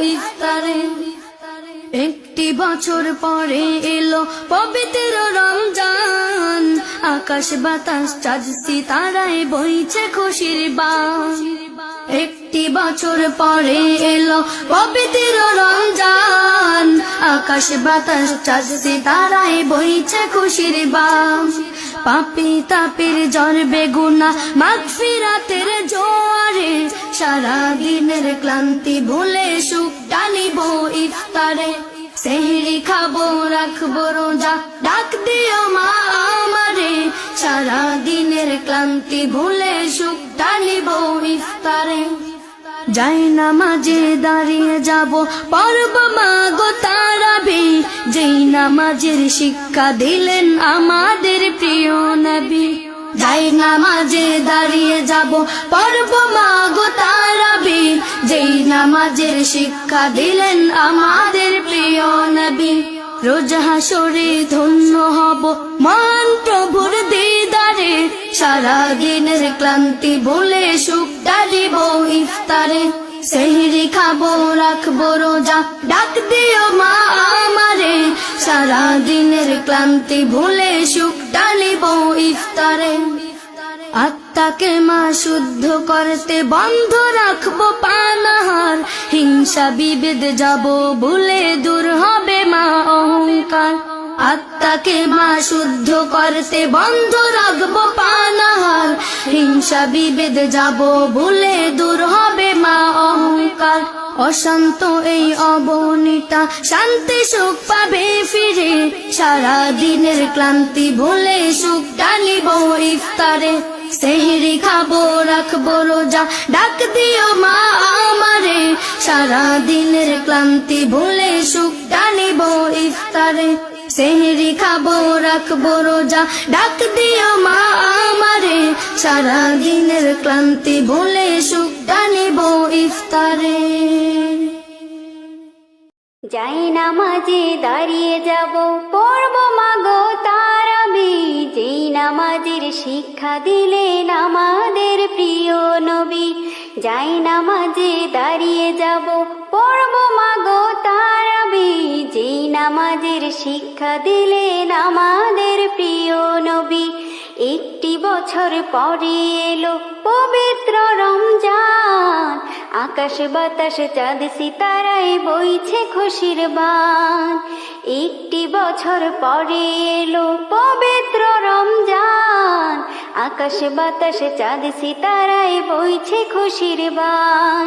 ইফতারে। একটি বছর পরে এলো পবিত্র রমজান। আকাশ বাতাস, চাঁদ, সিতারায় বইছে খুশির বান। একটি বছর পরে এলো পবিত্র রমজান। আকাশ বাতাস, চাঁদ, সিতারায় বইছে খুশির বান। পাপি তাপির জ্বর, বেগুনা, মাগফিরাতের জোয়ারে সারা দিনের ক্লান্তি, ভুলে সুখ টানিব ইফতারে। সেহরি খাব, রাখব রোজা, ডাক দিও মা আমারে। সারা দিনের ক্লান্তি, ভুলে সুখ টানিব ইফতারে। যাই না মাঝে দাঁড়িয়ে যাব পর্ব মাগো তারাবি। যেই নামাজের শিক্ষা দিলেন আমাদের প্রিয় নবী। যাই নামাজে দাঁড়িয়ে যাব পর্ব মাগো তারাবি। যেই নামাজের শিক্ষা দিলেন আমাদের প্রিয় নবী। রোজ হাসরে ধন্য হব মান প্রভুর দিদারে। সারা দিনের ক্লান্তি বলে সুখ ডালিব ইফতারে। সেহরি খাব, রাখব রোজা। ডাক দিও মা আমারে সারা দিনের ক্লান্তি ভুলে সুখ ডালিব ইফতারে। আত্মাকে মা শুদ্ধ করতে বন্ধ রাখব পানাহার হিংসা বিভেদ যাব, ভুলে দূর হবে মা অহংকার। আত্মাকে মা শুদ্ধ করতে বন্ধ রাখব পানাহার হিংসা বিভেদ যাব ভুলে দূর হবে মা অহংকার। অশান্ত এই অবনীতা শান্তি সুখ পাবে ফিরে। সারা দিনের ক্লান্তি ভুলে সুখ টানিব ইফতারে। সেহরি খাব, রাখব রোজা, ডাক দিও মা আমারে। সারা দিনের ক্লান্তি ভুলে সুখ টানিব ইফতারে। সেহরি খাব, রাখব রোজা। ডাক দিও মা আমারে সারা দিনের ক্লান্তি ভুলে সুখ টানিব ইফতারে। যাই নামাজে দাঁড়িয়ে যাব, পড়ব মাগো তারাবি যেই নামাজের শিক্ষা দিলেন আমাদের প্রিয় নবী, যাই নামাজে দাঁড়িয়ে যাব, পড়ব যেই নামাজের শিক্ষা দিলেন আমাদের প্রিয় নবী। একটি বছর পরে এলো পবিত্র রমজান। আকাশ বাতাস, চাঁদ সিতারায় বইছে খুশির বান। একটি বছর পরে এলো পবিত্র রমজান। আকাশ বাতাস, চাঁদ সিতারায় বইছে খুশির বান।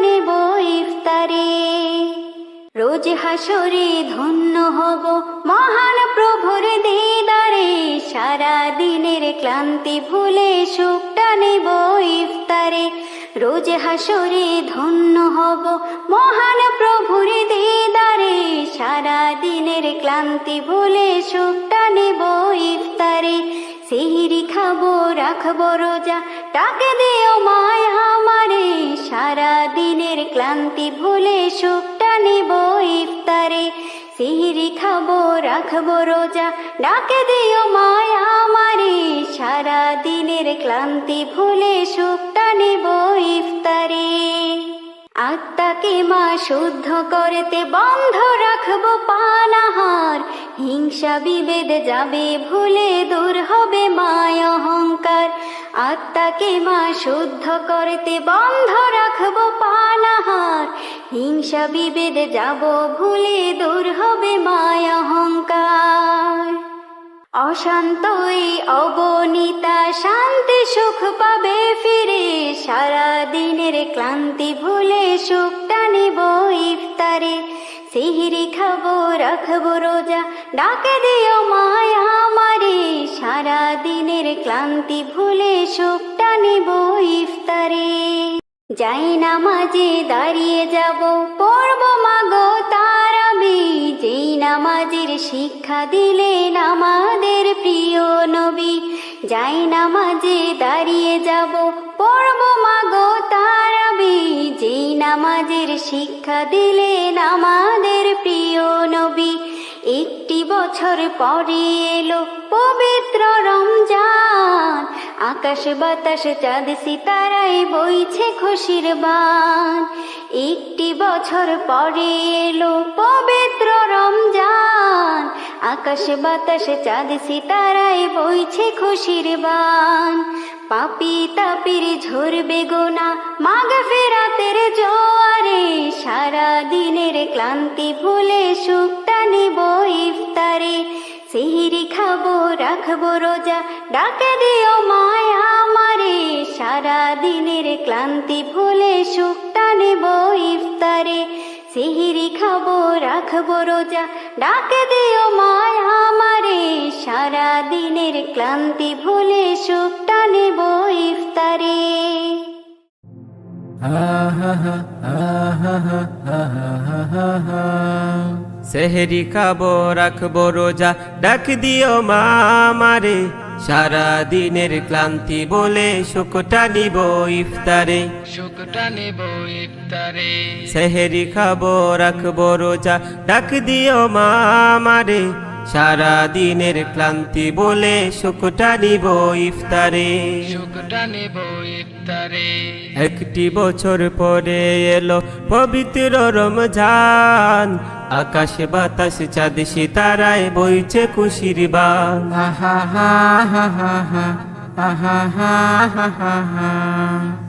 নেব ইফতারে। রোজ হাসরে ধন্য হব মহান প্রভুর দিদারে। সারা দিনের ক্লান্তি ভুলে সুখটা নেব ইফতারে। রোজ হাসরে ধন্য হব মহান প্রভুর দিদারে। সারা দিনের ক্লান্তি ভুলে সুখটা নেব ইফতারে। সিহিরি খাব, রাখব রোজা। টাকে দিও মায়া আমারে সারা দিনের ক্লান্তি ভুলে সুখটা নেব ইফতারে। সিহিরি খাব, রাখব রোজা। ডাকে দিও মায়া আমারে সারা দিনের ক্লান্তি ভুলে সুখটা নেব ইফতারে। আত্মাকে মা শুদ্ধ করতে বন্ধ রাখব পানাহার। হিংসা বিভেদ যাবে, ভুলে দূর হবে মায় অহংকার। আত্মাকে মা শুদ্ধ করতে বন্ধ রাখব পানাহার। হিংসা বিভেদ যাব, ভুলে দূর হবে মায়া অহংকার। অশান্ত অবনীতা শান্তি সুখ পাবে ফিরে। সারা দিনের ক্লান্তি ভুলে সুখটা নিব ইফতারে। সিহিরি খাব রাখব রোজা ডাকে দিও মায়া আমারে সারা দিনের ক্লান্তি ভুলে সুখটা নিব ইফতারে যাই না মাঝে দাঁড়িয়ে যাব পড়ব মাগো তারাবি যেই নামাজের শিক্ষা দিলেন আমাদের প্রিয় নবী যাই না মাঝে দাঁড়িয়ে যাব পড়ব মাগো যেই নামাজের শিক্ষা দিলেন আমাদের প্রিয় নবী। একটি বছর পরে এলো পবিত্র রমজান। আকাশ বাতাস, চাঁদ সিতারায় বইছে খুশির বান। একটি বছর পরে এলো পবিত্র রমজান। আকাশ বাতাস, চাঁদ সিতারায় বইছে খুশির বান। পাপি তাপির ঝরবে গোনা মাগ ফেরাতের জোয়ারে সারা দিনের ক্লান্তি ভুলে সুখটা নিব ইফতারে। সিহিরি খাব, রাখব রোজা, ডাকে দিও মায়া আমারে সারা দিনের ক্লান্তি ভুলে সুখটা নেব ইফতারে। সিহিরি খাব, রাখব রোজা, ডাকে দিও মায়া আমারে সারা দিনের ক্লান্তি ভুলে সুখটা সেহেরি খাব রাখব রোজা। ডাক দিও মা আমারে। সারা দিনের ক্লান্তি বলে সুখটা নিব ইফতারে। সুখটা নেব ইফতারে। সেহরি খাব রাখব রোজা। ডাক দিও মা আমারে। সারা দিনের ক্লান্তি বলে সুখটা নিব ইফতারে। সুখটা নিব ইফতারে। একটি বছর পরে এলো পবিত্র রমজান। আকাশ বাতাস চাঁদ সিতারায় বইছে খুশির বান।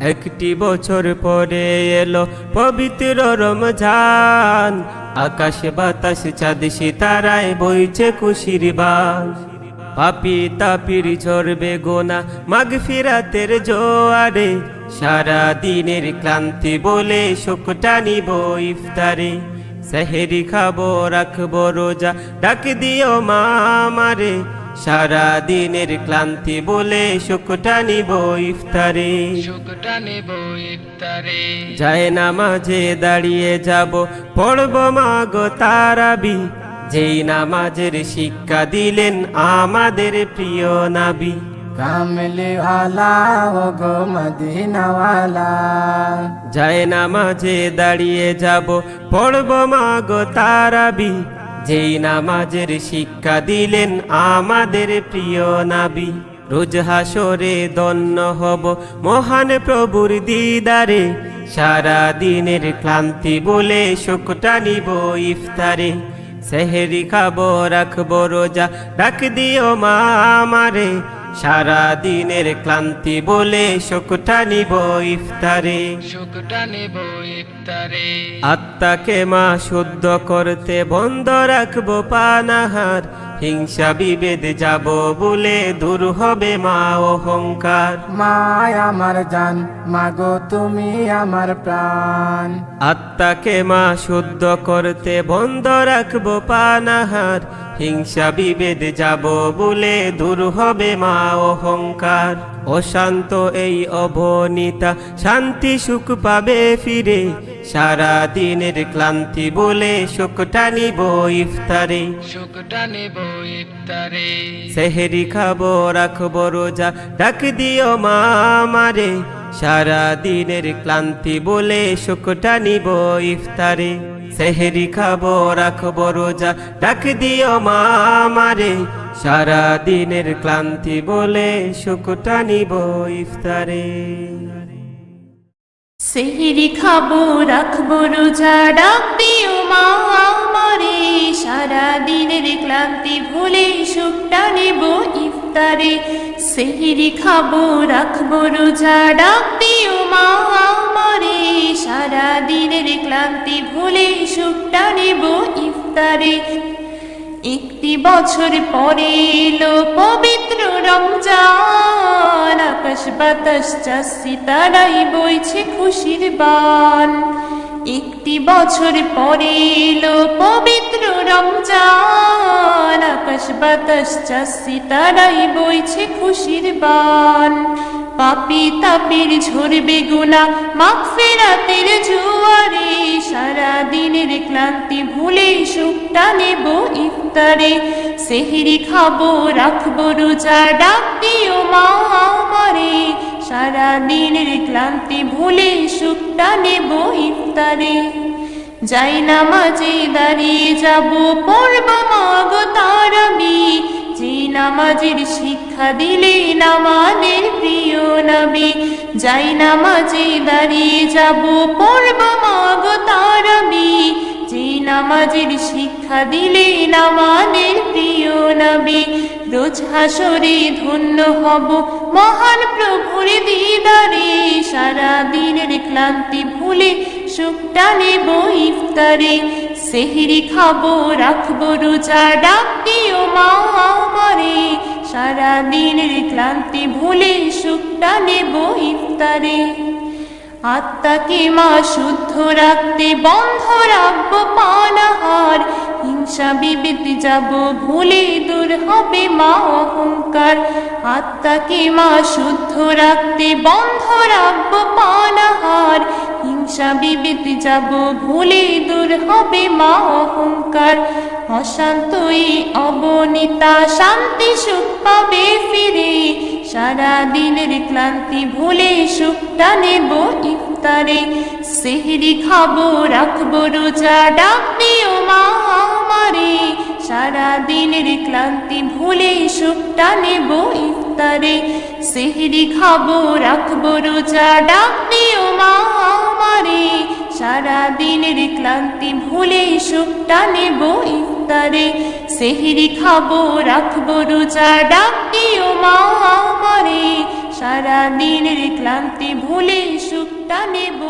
একটি বছর পরে এলো পবিত্র রমজান। আকাশে বাতাস, চাঁদ সিতারায় বইছে খুশির বান। পাপি তাপির ঝরবে গোনা মাগ ফিরাতের জোয়ারে। সারা দিনের ক্লান্তি বলে শোকটা নিব ইফতারে। সেহেরি খাব, রাখব রোজা, ডাক দিও মা আমারে। সারা দিনের ক্লান্তি বলে শোকটা নিব ইফতারে। সুখটা নেব ইফতারে। যায় নামাজে দাঁড়িয়ে যাব পড়ব মাগো তারাবি। যেই নামাজের শিক্ষা দিলেন আমাদের প্রিয় নাবি। কামলিওয়ালা ও গো মদিনাওয়ালা। যায় নামাজে দাঁড়িয়ে যাব পড়ব মাগো তারাবি। যেই নামাজের শিক্ষা দিলেন আমাদের প্রিয় নাবি, রোজ হাসরে দন্য হব মহান প্রভুর দিদারে। সারা দিনের ক্লান্তি বলে শোকটা নিব ইফতারে। সেহেরি খাব, রাখব রোজা, ডাক দিও মা আমারে। সারা দিনের ক্লান্তি বলে শোকটা নিব ইফতারে। শোকটা নিব ইফতারে। আত্মাকে মা শুদ্ধ করতে বন্ধ রাখব পানাহার। হিংসা বিভেদ যাব বলে দূর হবে মা অহংকার। মায় আমার জান মাগো তুমি আমার প্রাণ। আত্মাকে মা শুদ্ধ করতে বন্ধ রাখব পানাহার। হিংসা বিভেদ যাব বলে দূর হবে মা অহংকার। অশান্ত এই অবনীতা শান্তি সুখ পাবে ফিরে। সারা দিনের ক্লান্তি বলে সুখটা নিব ইফতারে। সুখটা নেব ইফতারে। সেহেরি খাব রাখব রোজা ডাক দিও মামারে। সারা দিনের ক্লান্তি বলে সুখটা নিব ইফতারে। সেহেরি খাব রাখব রোজা ডাক দিও মা আমারে সারা দিনের ক্লান্তি বলে সুখটা নিব ইফতারে। সেহেরি খাব, রাখব রোজা, ডাক দিও মা আমারে। সারা দিনের ক্লান্তি ভুলে সুখটা নেব ইফতারে। সেহিরি খাব, রাখব রোজা, ডাক দিও মা আমারে। সারা দিনের ক্লান্তি ভুলে সুখটা নেব ইফতারে। একটি বছর পরে এলো পবিত্র রমজান। আকাশ বাতাস চাষি তারাই বইছে খুশির বান। একটি বছর পরে এলো পবিত্র রমজান। আকাশ বাতাস চাষি তারাই বইছে খুশির বান। পাপি তাপির ঝরবে গুনা মাখ ফেরাতের জুয়ারে সারা ক্লান্তি ভুলে সুখটা নেব ইফতারে। সেহিরি খাব, রাখব রোজা, ডাক দিও মা আমারে। সারা ক্লান্তি ভুলে সুখটা নেব ইফতারে। যাই নামাজে দাঁড়িয়ে যাব, পড়ব মাগ তারাবি। যে নামাজের শিক্ষা দিলে নামাদের প্রিয় নবী। যাই নামাজে দাঁড়িয়ে যাব, পড়ব মাগ তারাবি যে নামাজের শিক্ষা দিলে নামাদের প্রিয় নবী। রোজ হাসরে ধন্য হব মহান প্রভুর দিদারে। সারা দিনের ক্লান্তি ভুলে সুখটা নেব ইফতারে। সেহিরি খাব, রাখব রোজা, ডাক দিও মা সারা দিনের ক্লান্তি ভুলে সুখটা নেব ইফতারে। আত্মাকে মা শুদ্ধ রাখতে বন্ধ রাখব পানাহার হিংসা বিবেদ যাব ভুলে দূর হবে মা অহংকার। আত্মাকে মা শুদ্ধ রাখতে বন্ধ রাখব পানাহার হিংসা বিবেদ যাব ভুলে দূর হবে মা অহংকার। অশান্তই অবনিতা, শান্তি সুখ পাবে ফিরে। সারা দিনের ক্লান্তি ভুলে সুখটা নেব ইফতারে সেহরি খাব, রাখব রোজা, ডাক দিও মা সারা দিনের ক্লান্তি ভুলে সুখটা নেব ইফতারে সেহরি খাব, রাখব রোজা, ডাক দিও মা সারা দিনের ক্লান্তি ভুলে সুখটা নেব ইফতারে সেহরি খাব রাখব রোজা ডাকিও মা আমারে। সারা দিনের ক্লান্তি ভুলে সুখটা নেব